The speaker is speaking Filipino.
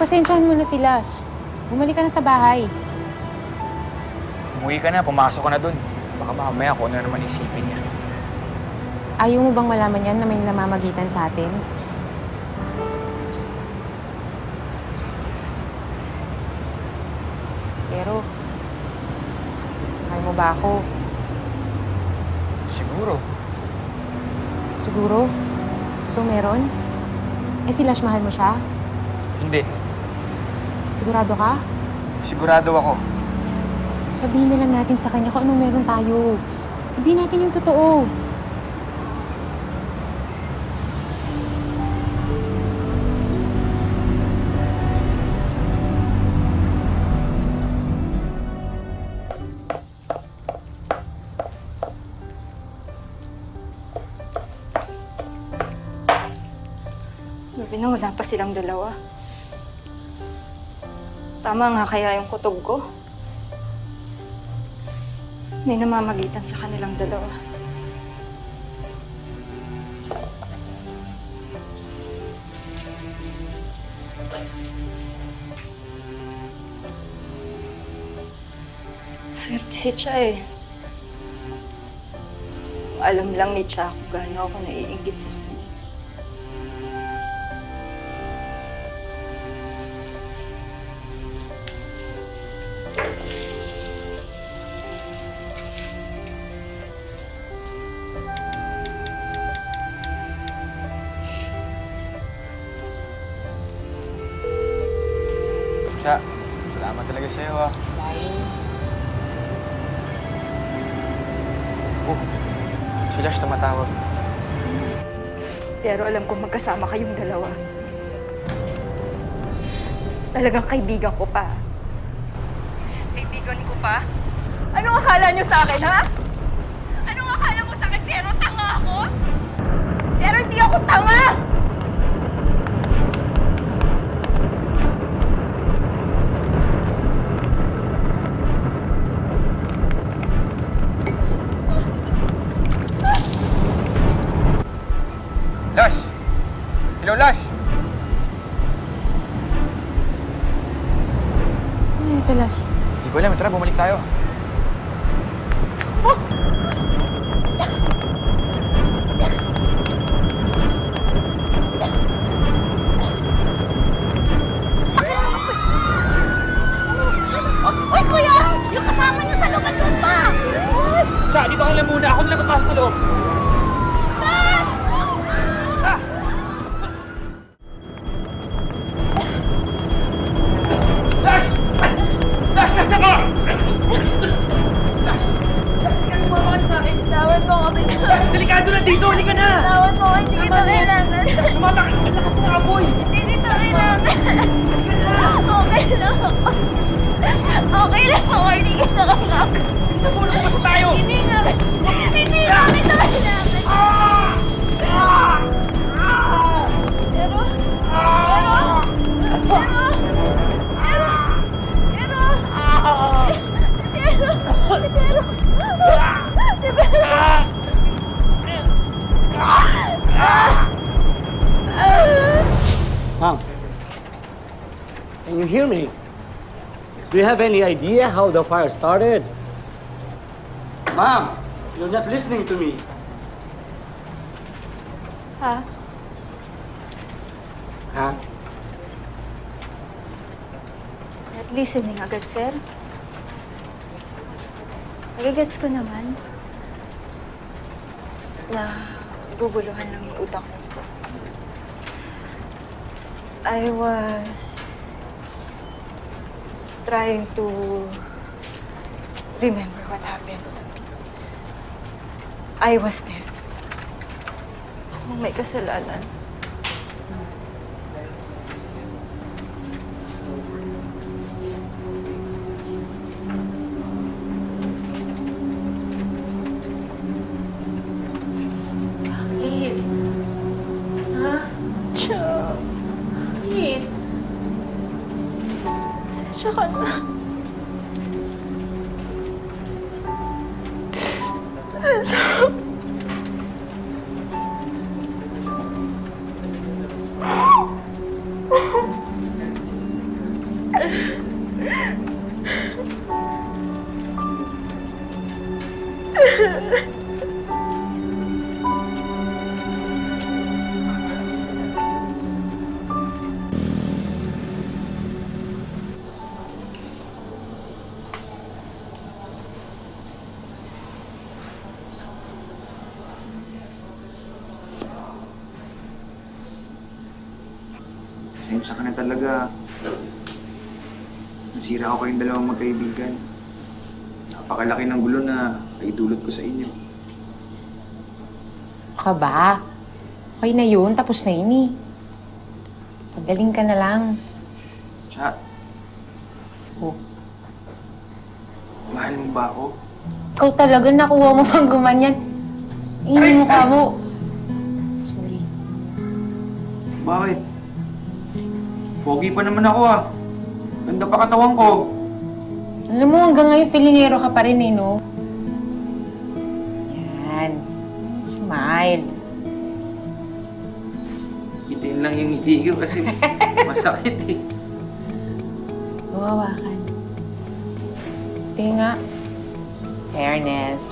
Pagpasensyahan mo na si Lash. Bumalik ka na sa bahay. Umuwi ka na, pumasok ka na dun. Baka mamaya ano na naman isipin niya. Ayaw mo bang malaman yan na may namamagitan sa atin? Pero, mahal mo ba ako? Siguro. Siguro? So, meron? Eh, si Lash mahal mo siya? Hindi. Sigurado ka? Sigurado ako. Sabihin na lang natin sa kanya kung anong meron tayo. Sabihin natin yung totoo. Sabi na wala pa silang dalawa. Tama nga kaya yung kutob ko. May namamagitan sa kanilang dalawa. Swerte si Cha eh. Alam lang ni Cha kung gaano ako naiingit sa kanya. Talaga sa'yo ah. Oh, si Lash tumatawag. Pero alam ko magkasama kayong dalawa. Talagang kaibigan ko pa. Kaibigan ko pa? Anong akala niyo sa akin, ha? Anong akala mo sa akin? Pero tanga ako? Pero hindi ako tanga! Lash! Hello, Lash! Ano yun ito, Lash? Hindi ko alam. Tara, bumalik tayo. Uy, kuya! Yung kasama niyo sa lugar doon pa! Siya, dito ka lang muna. Ako na lang papasok sa loob. Mom, can you hear me? Do you have any idea how the fire started? Mom, you're not listening to me. Ha? Huh? Not listening agad, sir? Nagagets ko naman na guguluhan lang yung utak ko. I was trying to remember what happened. I was there. Akong may kasalanan. 真好呢。Pasensya ka na talaga. Nasira ako kayong dalawang magkaibigan. Napakalaki ng gulo na naidulot ko sa inyo. Ka ba? Okay na yun, tapos na yun eh. Pagaling ka na lang. Tsaka, Oh. mahal mo ba ako? Ikaw talaga nakuha mo pang gumanyan. Ini mo ka mo. Sorry. Bakit? Pogi pa naman ako ah. Ganda pa katawan ko. Alam mo, hanggang ngayon, pilingero ka pa rin eh, no? Yan. Smile. Itin lang yung ngiti ko kasi masakit eh. Gawawakan. Tingin nga. Fairness.